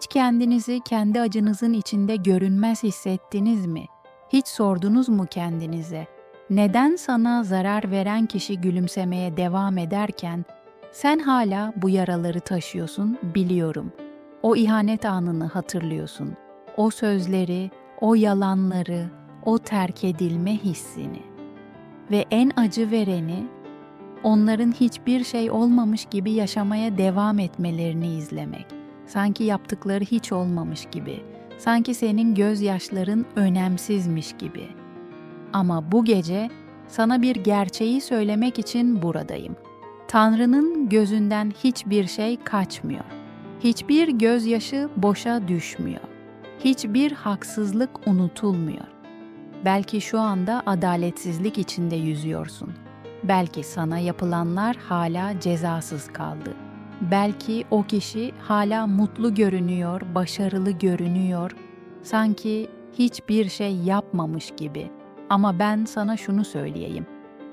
Hiç kendinizi kendi acınızın içinde görünmez hissettiniz mi? Hiç sordunuz mu kendinize? Neden sana zarar veren kişi gülümsemeye devam ederken sen hala bu yaraları taşıyorsun biliyorum. O ihanet anını hatırlıyorsun. O sözleri, o yalanları, o terk edilme hissini. Ve en acı vereni onların hiçbir şey olmamış gibi yaşamaya devam etmelerini izlemek. Sanki yaptıkları hiç olmamış gibi. Sanki senin gözyaşların önemsizmiş gibi. Ama bu gece sana bir gerçeği söylemek için buradayım. Tanrı'nın gözünden hiçbir şey kaçmıyor. Hiçbir gözyaşı boşa düşmüyor. Hiçbir haksızlık unutulmuyor. Belki şu anda adaletsizlik içinde yüzüyorsun. Belki sana yapılanlar hala cezasız kaldı. Belki o kişi hala mutlu görünüyor, başarılı görünüyor. Sanki hiçbir şey yapmamış gibi. Ama ben sana şunu söyleyeyim.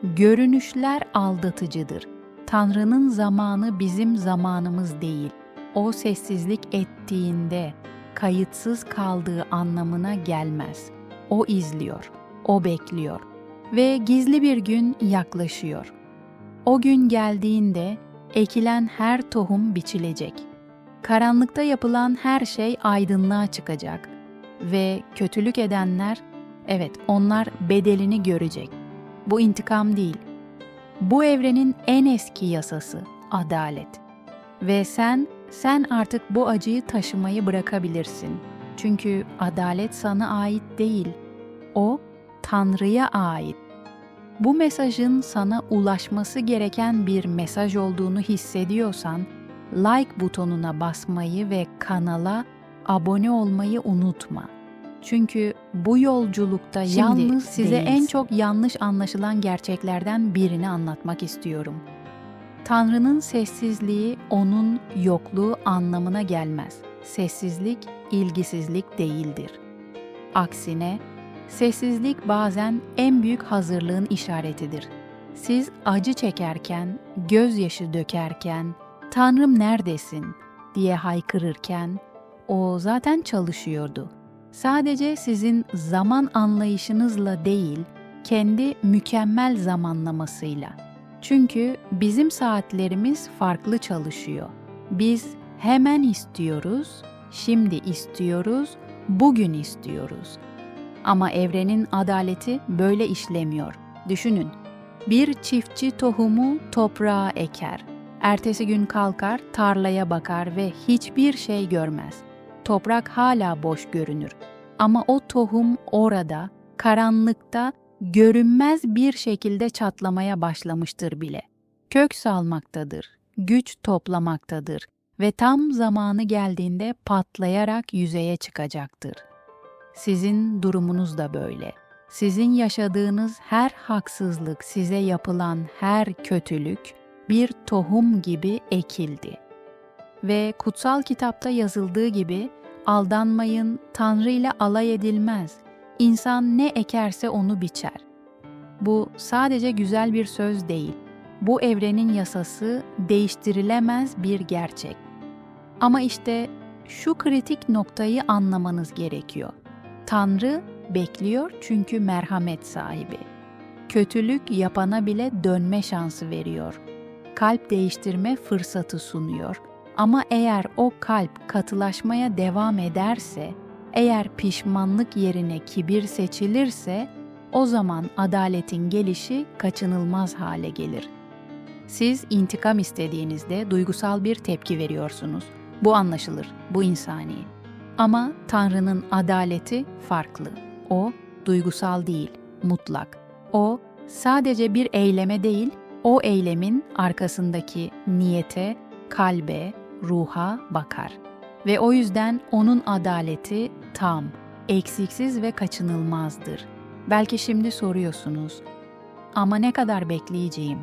Görünüşler aldatıcıdır. Tanrı'nın zamanı bizim zamanımız değil. O sessizlik ettiğinde kayıtsız kaldığı anlamına gelmez. O izliyor, o bekliyor ve gizli bir gün yaklaşıyor. O gün geldiğinde ekilen her tohum biçilecek. Karanlıkta yapılan her şey aydınlığa çıkacak ve kötülük edenler, evet onlar bedelini görecek. Bu intikam değil. Bu evrenin en eski yasası adalet. Ve sen sen artık bu acıyı taşımayı bırakabilirsin. Çünkü adalet sana ait değil. O Tanrı'ya ait. Bu mesajın sana ulaşması gereken bir mesaj olduğunu hissediyorsan, like butonuna basmayı ve kanala abone olmayı unutma. Çünkü bu yolculukta Şimdi yalnız size en değilsin. çok yanlış anlaşılan gerçeklerden birini anlatmak istiyorum. Tanrı'nın sessizliği onun yokluğu anlamına gelmez. Sessizlik ilgisizlik değildir. Aksine sessizlik bazen en büyük hazırlığın işaretidir. Siz acı çekerken, gözyaşı dökerken, "Tanrım neredesin?" diye haykırırken o zaten çalışıyordu. Sadece sizin zaman anlayışınızla değil, kendi mükemmel zamanlamasıyla. Çünkü bizim saatlerimiz farklı çalışıyor. Biz hemen istiyoruz, şimdi istiyoruz, bugün istiyoruz. Ama evrenin adaleti böyle işlemiyor. Düşünün. Bir çiftçi tohumu toprağa eker. Ertesi gün kalkar, tarlaya bakar ve hiçbir şey görmez. Toprak hala boş görünür. Ama o tohum orada, karanlıkta, görünmez bir şekilde çatlamaya başlamıştır bile. Kök salmaktadır, güç toplamaktadır ve tam zamanı geldiğinde patlayarak yüzeye çıkacaktır. Sizin durumunuz da böyle. Sizin yaşadığınız her haksızlık, size yapılan her kötülük bir tohum gibi ekildi. Ve kutsal kitapta yazıldığı gibi aldanmayın, Tanrı ile alay edilmez. İnsan ne ekerse onu biçer. Bu sadece güzel bir söz değil. Bu evrenin yasası değiştirilemez bir gerçek. Ama işte şu kritik noktayı anlamanız gerekiyor. Tanrı bekliyor çünkü merhamet sahibi. Kötülük yapana bile dönme şansı veriyor. Kalp değiştirme fırsatı sunuyor. Ama eğer o kalp katılaşmaya devam ederse, eğer pişmanlık yerine kibir seçilirse, o zaman adaletin gelişi kaçınılmaz hale gelir. Siz intikam istediğinizde duygusal bir tepki veriyorsunuz. Bu anlaşılır, bu insani. Ama Tanrı'nın adaleti farklı. O duygusal değil, mutlak. O sadece bir eyleme değil, o eylemin arkasındaki niyete, kalbe, ruha bakar. Ve o yüzden onun adaleti tam, eksiksiz ve kaçınılmazdır. Belki şimdi soruyorsunuz. Ama ne kadar bekleyeceğim?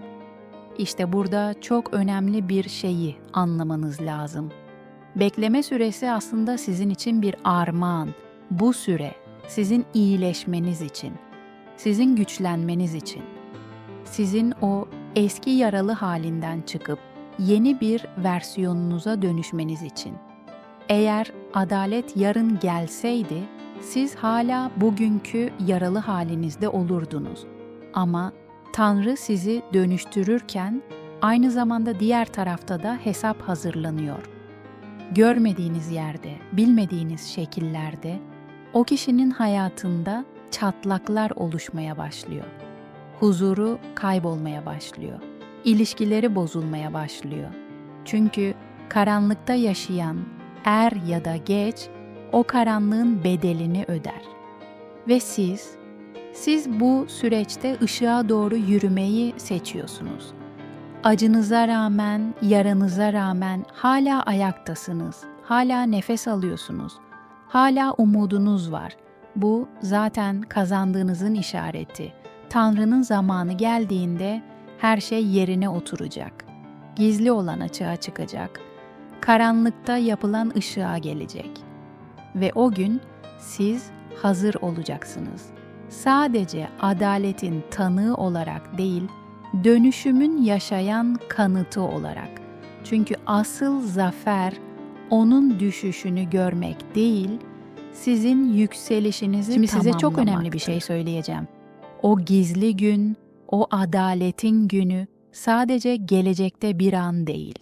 İşte burada çok önemli bir şeyi anlamanız lazım. Bekleme süresi aslında sizin için bir armağan. Bu süre sizin iyileşmeniz için, sizin güçlenmeniz için, sizin o eski yaralı halinden çıkıp yeni bir versiyonunuza dönüşmeniz için. eğer adalet yarın gelseydi, siz hala bugünkü yaralı halinizde olurdunuz. Ama Tanrı sizi dönüştürürken aynı zamanda diğer tarafta da hesap hazırlanıyor. Görmediğiniz yerde, bilmediğiniz şekillerde o kişinin hayatında çatlaklar oluşmaya başlıyor. Huzuru kaybolmaya başlıyor. İlişkileri bozulmaya başlıyor. Çünkü karanlıkta yaşayan er ya da geç o karanlığın bedelini öder. Ve siz siz bu süreçte ışığa doğru yürümeyi seçiyorsunuz. Acınıza rağmen, yaranıza rağmen hala ayaktasınız. Hala nefes alıyorsunuz. Hala umudunuz var. Bu zaten kazandığınızın işareti. Tanrı'nın zamanı geldiğinde her şey yerine oturacak. Gizli olan açığa çıkacak. Karanlıkta yapılan ışığa gelecek. Ve o gün siz hazır olacaksınız. Sadece adaletin tanığı olarak değil, dönüşümün yaşayan kanıtı olarak. Çünkü asıl zafer onun düşüşünü görmek değil, sizin yükselişinizi Şimdi size çok önemli bir şey söyleyeceğim. O gizli gün, o adaletin günü sadece gelecekte bir an değil.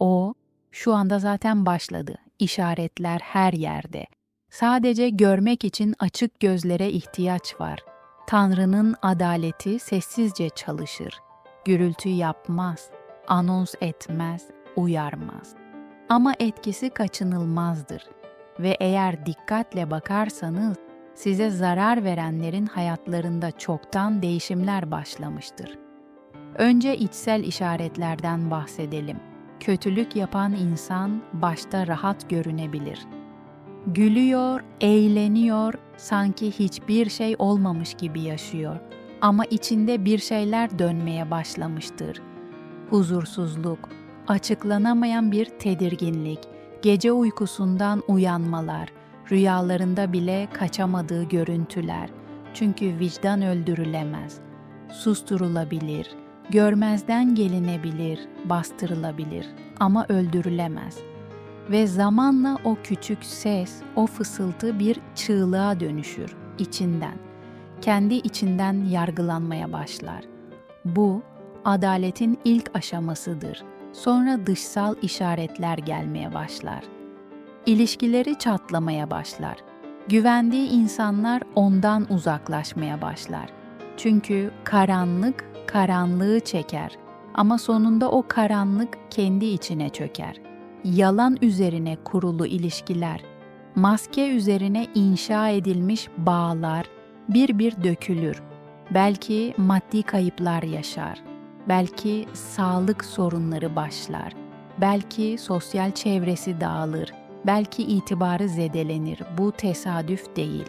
O şu anda zaten başladı. İşaretler her yerde. Sadece görmek için açık gözlere ihtiyaç var. Tanrı'nın adaleti sessizce çalışır. Gürültü yapmaz, anons etmez, uyarmaz. Ama etkisi kaçınılmazdır. Ve eğer dikkatle bakarsanız size zarar verenlerin hayatlarında çoktan değişimler başlamıştır. Önce içsel işaretlerden bahsedelim. Kötülük yapan insan başta rahat görünebilir. Gülüyor, eğleniyor, sanki hiçbir şey olmamış gibi yaşıyor ama içinde bir şeyler dönmeye başlamıştır. Huzursuzluk, açıklanamayan bir tedirginlik, gece uykusundan uyanmalar, rüyalarında bile kaçamadığı görüntüler. Çünkü vicdan öldürülemez, susturulabilir, görmezden gelinebilir, bastırılabilir ama öldürülemez. Ve zamanla o küçük ses, o fısıltı bir çığlığa dönüşür içinden. Kendi içinden yargılanmaya başlar. Bu adaletin ilk aşamasıdır. Sonra dışsal işaretler gelmeye başlar. İlişkileri çatlamaya başlar. Güvendiği insanlar ondan uzaklaşmaya başlar. Çünkü karanlık karanlığı çeker ama sonunda o karanlık kendi içine çöker. Yalan üzerine kurulu ilişkiler, maske üzerine inşa edilmiş bağlar bir bir dökülür. Belki maddi kayıplar yaşar. Belki sağlık sorunları başlar. Belki sosyal çevresi dağılır. Belki itibarı zedelenir. Bu tesadüf değil.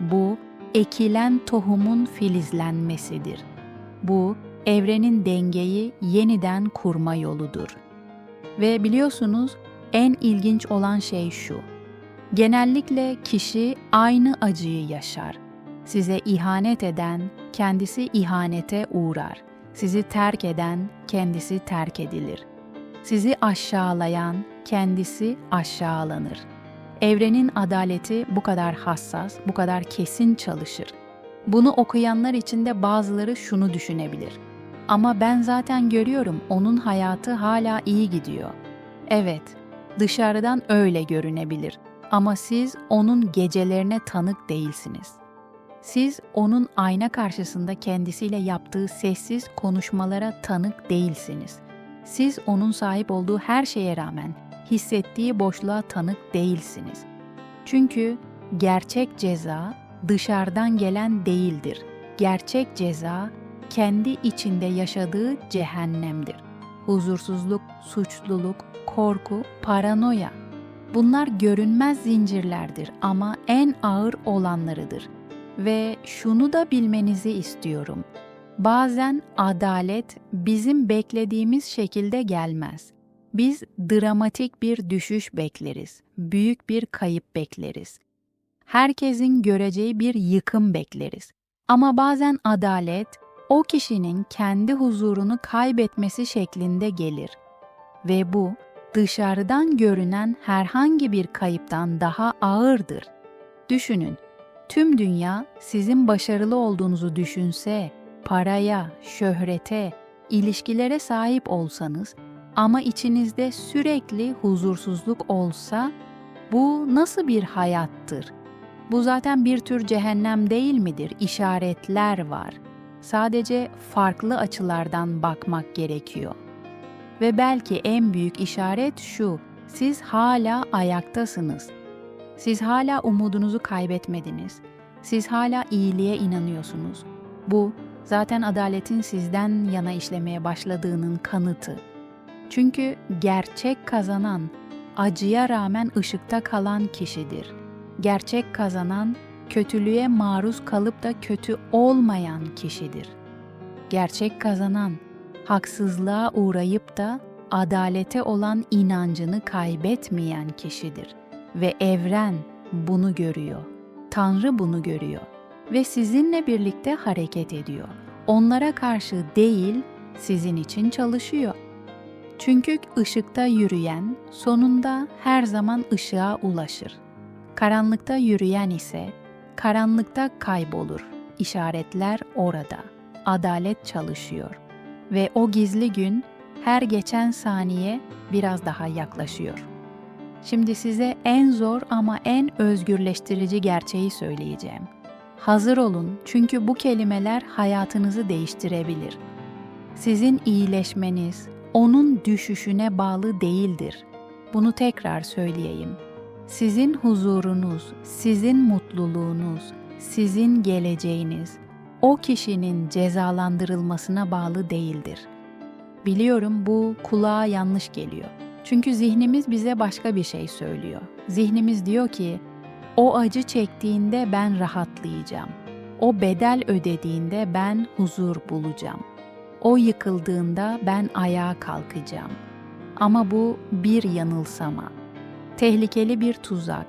Bu ekilen tohumun filizlenmesidir. Bu evrenin dengeyi yeniden kurma yoludur. Ve biliyorsunuz en ilginç olan şey şu. Genellikle kişi aynı acıyı yaşar. Size ihanet eden kendisi ihanete uğrar. Sizi terk eden kendisi terk edilir. Sizi aşağılayan kendisi aşağılanır. Evrenin adaleti bu kadar hassas, bu kadar kesin çalışır. Bunu okuyanlar içinde bazıları şunu düşünebilir. Ama ben zaten görüyorum onun hayatı hala iyi gidiyor. Evet, dışarıdan öyle görünebilir ama siz onun gecelerine tanık değilsiniz. Siz onun ayna karşısında kendisiyle yaptığı sessiz konuşmalara tanık değilsiniz. Siz onun sahip olduğu her şeye rağmen hissettiği boşluğa tanık değilsiniz. Çünkü gerçek ceza dışarıdan gelen değildir. Gerçek ceza kendi içinde yaşadığı cehennemdir. Huzursuzluk, suçluluk, korku, paranoya. Bunlar görünmez zincirlerdir ama en ağır olanlarıdır. Ve şunu da bilmenizi istiyorum. Bazen adalet bizim beklediğimiz şekilde gelmez. Biz dramatik bir düşüş bekleriz, büyük bir kayıp bekleriz. Herkesin göreceği bir yıkım bekleriz. Ama bazen adalet o kişinin kendi huzurunu kaybetmesi şeklinde gelir ve bu dışarıdan görünen herhangi bir kayıptan daha ağırdır. Düşünün, tüm dünya sizin başarılı olduğunuzu düşünse, paraya, şöhrete, ilişkilere sahip olsanız ama içinizde sürekli huzursuzluk olsa bu nasıl bir hayattır? Bu zaten bir tür cehennem değil midir? İşaretler var. Sadece farklı açılardan bakmak gerekiyor. Ve belki en büyük işaret şu. Siz hala ayaktasınız. Siz hala umudunuzu kaybetmediniz. Siz hala iyiliğe inanıyorsunuz. Bu zaten adaletin sizden yana işlemeye başladığının kanıtı. Çünkü gerçek kazanan, acıya rağmen ışıkta kalan kişidir. Gerçek kazanan, kötülüğe maruz kalıp da kötü olmayan kişidir. Gerçek kazanan, haksızlığa uğrayıp da adalete olan inancını kaybetmeyen kişidir. Ve evren bunu görüyor. Tanrı bunu görüyor ve sizinle birlikte hareket ediyor. Onlara karşı değil, sizin için çalışıyor. Çünkü ışıkta yürüyen sonunda her zaman ışığa ulaşır. Karanlıkta yürüyen ise karanlıkta kaybolur. İşaretler orada. Adalet çalışıyor ve o gizli gün her geçen saniye biraz daha yaklaşıyor. Şimdi size en zor ama en özgürleştirici gerçeği söyleyeceğim. Hazır olun çünkü bu kelimeler hayatınızı değiştirebilir. Sizin iyileşmeniz onun düşüşüne bağlı değildir. Bunu tekrar söyleyeyim. Sizin huzurunuz, sizin mutluluğunuz, sizin geleceğiniz o kişinin cezalandırılmasına bağlı değildir. Biliyorum bu kulağa yanlış geliyor. Çünkü zihnimiz bize başka bir şey söylüyor. Zihnimiz diyor ki, o acı çektiğinde ben rahatlayacağım. O bedel ödediğinde ben huzur bulacağım. O yıkıldığında ben ayağa kalkacağım. Ama bu bir yanılsama. Tehlikeli bir tuzak.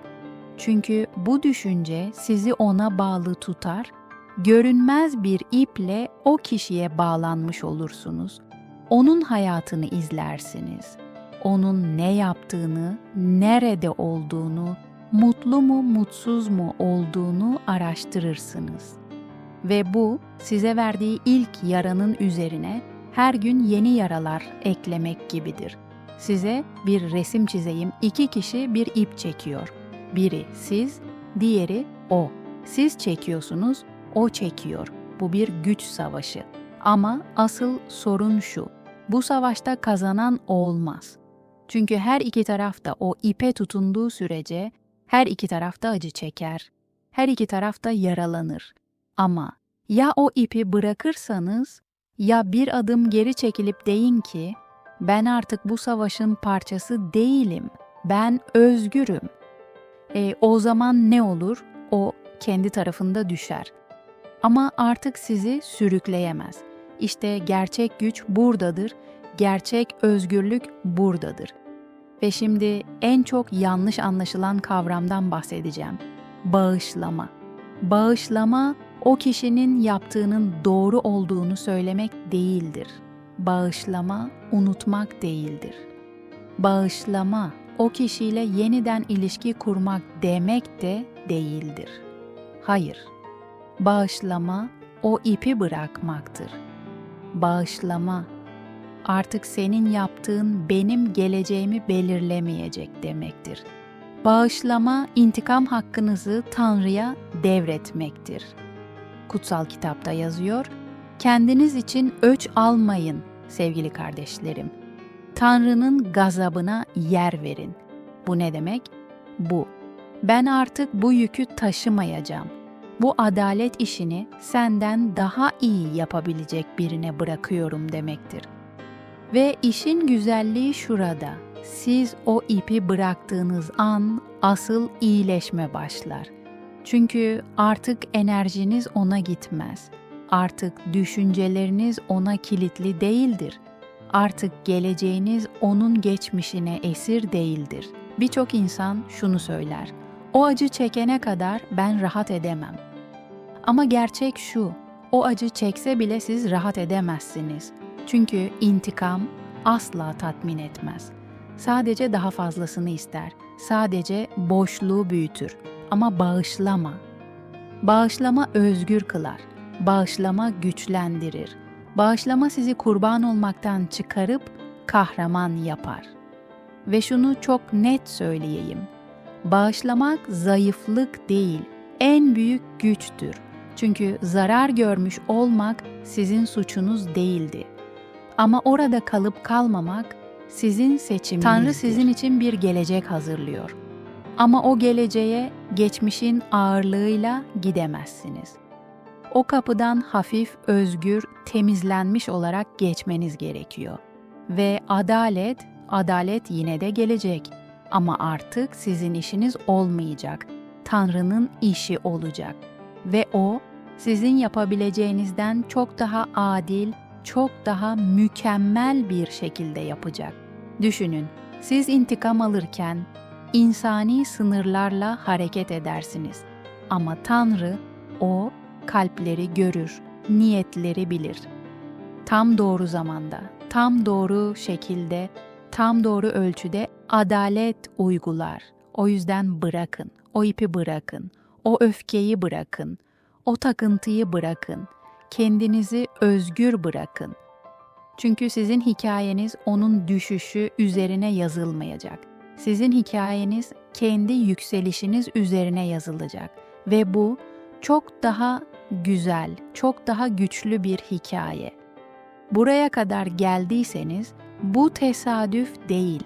Çünkü bu düşünce sizi ona bağlı tutar, görünmez bir iple o kişiye bağlanmış olursunuz. Onun hayatını izlersiniz. Onun ne yaptığını, nerede olduğunu, mutlu mu mutsuz mu olduğunu araştırırsınız. Ve bu size verdiği ilk yaranın üzerine her gün yeni yaralar eklemek gibidir. Size bir resim çizeyim. İki kişi bir ip çekiyor. Biri siz, diğeri o. Siz çekiyorsunuz, o çekiyor. Bu bir güç savaşı. Ama asıl sorun şu. Bu savaşta kazanan olmaz. Çünkü her iki taraf da o ipe tutunduğu sürece her iki tarafta acı çeker. Her iki tarafta yaralanır. Ama ya o ipi bırakırsanız ya bir adım geri çekilip deyin ki ben artık bu savaşın parçası değilim. Ben özgürüm. E, o zaman ne olur? O kendi tarafında düşer. Ama artık sizi sürükleyemez. İşte gerçek güç buradadır. Gerçek özgürlük buradadır. Ve şimdi en çok yanlış anlaşılan kavramdan bahsedeceğim. Bağışlama. Bağışlama o kişinin yaptığının doğru olduğunu söylemek değildir. Bağışlama unutmak değildir. Bağışlama o kişiyle yeniden ilişki kurmak demek de değildir. Hayır. Bağışlama o ipi bırakmaktır. Bağışlama artık senin yaptığın benim geleceğimi belirlemeyecek demektir. Bağışlama intikam hakkınızı Tanrı'ya devretmektir. Kutsal kitapta yazıyor, kendiniz için öç almayın sevgili kardeşlerim. Tanrı'nın gazabına yer verin. Bu ne demek? Bu. Ben artık bu yükü taşımayacağım. Bu adalet işini senden daha iyi yapabilecek birine bırakıyorum demektir. Ve işin güzelliği şurada. Siz o ipi bıraktığınız an asıl iyileşme başlar. Çünkü artık enerjiniz ona gitmez. Artık düşünceleriniz ona kilitli değildir. Artık geleceğiniz onun geçmişine esir değildir. Birçok insan şunu söyler. O acı çekene kadar ben rahat edemem. Ama gerçek şu. O acı çekse bile siz rahat edemezsiniz. Çünkü intikam asla tatmin etmez. Sadece daha fazlasını ister. Sadece boşluğu büyütür. Ama bağışlama. Bağışlama özgür kılar. Bağışlama güçlendirir. Bağışlama sizi kurban olmaktan çıkarıp kahraman yapar. Ve şunu çok net söyleyeyim. Bağışlamak zayıflık değil, en büyük güçtür. Çünkü zarar görmüş olmak sizin suçunuz değildi. Ama orada kalıp kalmamak sizin seçiminizdir. Tanrı sizin için bir gelecek hazırlıyor. Ama o geleceğe geçmişin ağırlığıyla gidemezsiniz. O kapıdan hafif, özgür, temizlenmiş olarak geçmeniz gerekiyor. Ve adalet, adalet yine de gelecek. Ama artık sizin işiniz olmayacak. Tanrı'nın işi olacak. Ve o sizin yapabileceğinizden çok daha adil, çok daha mükemmel bir şekilde yapacak. Düşünün, siz intikam alırken insani sınırlarla hareket edersiniz. Ama Tanrı o kalpleri görür, niyetleri bilir. Tam doğru zamanda, tam doğru şekilde, tam doğru ölçüde adalet uygular. O yüzden bırakın, o ipi bırakın, o öfkeyi bırakın, o takıntıyı bırakın. Kendinizi özgür bırakın. Çünkü sizin hikayeniz onun düşüşü üzerine yazılmayacak. Sizin hikayeniz kendi yükselişiniz üzerine yazılacak ve bu çok daha güzel, çok daha güçlü bir hikaye. Buraya kadar geldiyseniz bu tesadüf değil.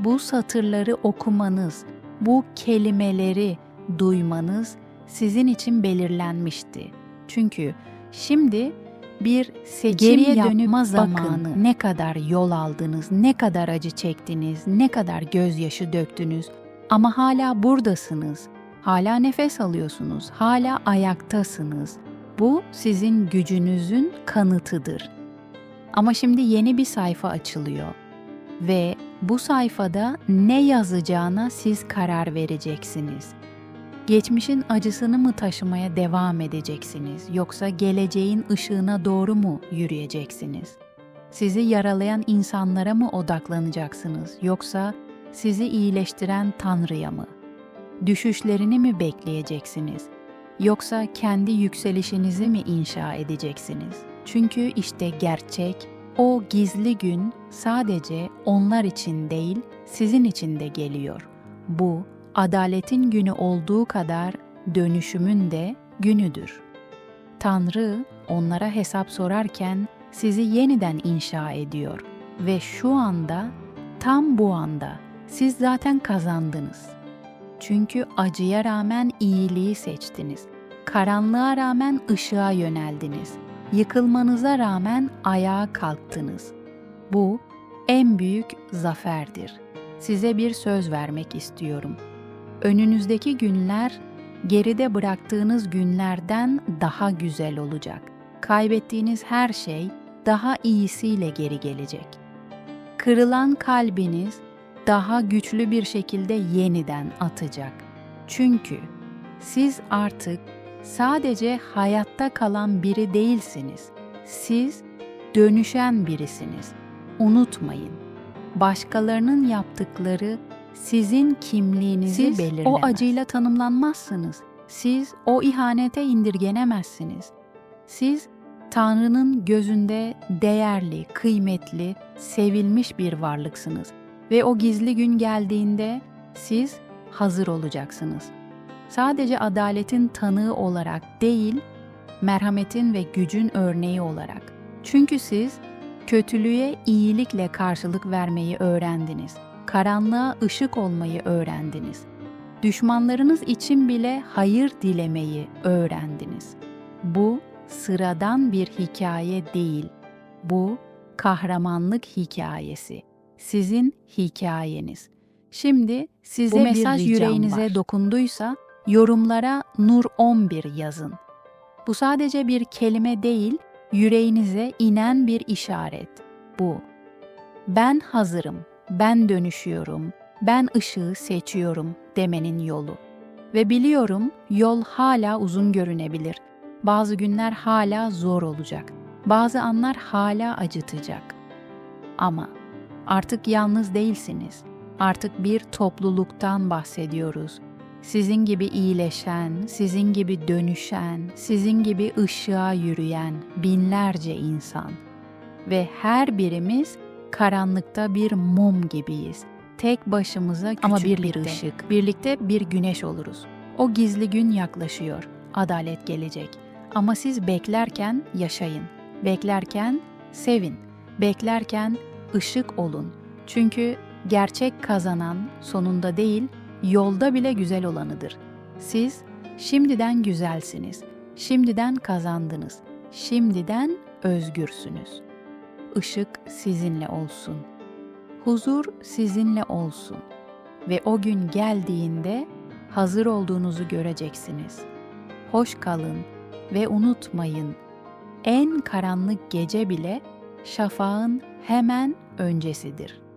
Bu satırları okumanız, bu kelimeleri duymanız sizin için belirlenmişti. Çünkü şimdi bir seçim Geriye yapma dönüp zamanı. bakın. Ne kadar yol aldınız, ne kadar acı çektiniz, ne kadar gözyaşı döktünüz ama hala buradasınız. Hala nefes alıyorsunuz, hala ayaktasınız. Bu sizin gücünüzün kanıtıdır. Ama şimdi yeni bir sayfa açılıyor ve bu sayfada ne yazacağına siz karar vereceksiniz. Geçmişin acısını mı taşımaya devam edeceksiniz yoksa geleceğin ışığına doğru mu yürüyeceksiniz? Sizi yaralayan insanlara mı odaklanacaksınız yoksa sizi iyileştiren Tanrı'ya mı? Düşüşlerini mi bekleyeceksiniz yoksa kendi yükselişinizi mi inşa edeceksiniz? Çünkü işte gerçek o gizli gün sadece onlar için değil, sizin için de geliyor. Bu adaletin günü olduğu kadar dönüşümün de günüdür. Tanrı onlara hesap sorarken sizi yeniden inşa ediyor ve şu anda tam bu anda siz zaten kazandınız. Çünkü acıya rağmen iyiliği seçtiniz. Karanlığa rağmen ışığa yöneldiniz. Yıkılmanıza rağmen ayağa kalktınız. Bu en büyük zaferdir. Size bir söz vermek istiyorum. Önünüzdeki günler geride bıraktığınız günlerden daha güzel olacak. Kaybettiğiniz her şey daha iyisiyle geri gelecek. Kırılan kalbiniz daha güçlü bir şekilde yeniden atacak. Çünkü siz artık sadece hayatta kalan biri değilsiniz. Siz dönüşen birisiniz. Unutmayın. Başkalarının yaptıkları sizin kimliğinizi Siz belirlemez. o o acıyla tanımlanmazsınız. Siz o ihanete indirgenemezsiniz. Siz Tanrı'nın gözünde değerli, kıymetli, sevilmiş bir varlıksınız ve o gizli gün geldiğinde siz hazır olacaksınız. Sadece adaletin tanığı olarak değil, merhametin ve gücün örneği olarak. Çünkü siz kötülüğe iyilikle karşılık vermeyi öğrendiniz. Karanlığa ışık olmayı öğrendiniz. Düşmanlarınız için bile hayır dilemeyi öğrendiniz. Bu sıradan bir hikaye değil. Bu kahramanlık hikayesi. Sizin hikayeniz. Şimdi size Bu mesaj yüreğinize var. dokunduysa yorumlara Nur 11 yazın. Bu sadece bir kelime değil, yüreğinize inen bir işaret. Bu. Ben hazırım, ben dönüşüyorum, ben ışığı seçiyorum demenin yolu. Ve biliyorum yol hala uzun görünebilir. Bazı günler hala zor olacak. Bazı anlar hala acıtacak. Ama artık yalnız değilsiniz. Artık bir topluluktan bahsediyoruz. Sizin gibi iyileşen, sizin gibi dönüşen, sizin gibi ışığa yürüyen binlerce insan ve her birimiz karanlıkta bir mum gibiyiz. Tek başımıza ama bir bir ışık. Birlikte bir güneş oluruz. O gizli gün yaklaşıyor. Adalet gelecek. Ama siz beklerken yaşayın. Beklerken sevin. Beklerken ışık olun. Çünkü gerçek kazanan sonunda değil, yolda bile güzel olanıdır. Siz şimdiden güzelsiniz. Şimdiden kazandınız. Şimdiden özgürsünüz. Işık sizinle olsun. Huzur sizinle olsun. Ve o gün geldiğinde hazır olduğunuzu göreceksiniz. Hoş kalın ve unutmayın. En karanlık gece bile şafağın hemen öncesidir.''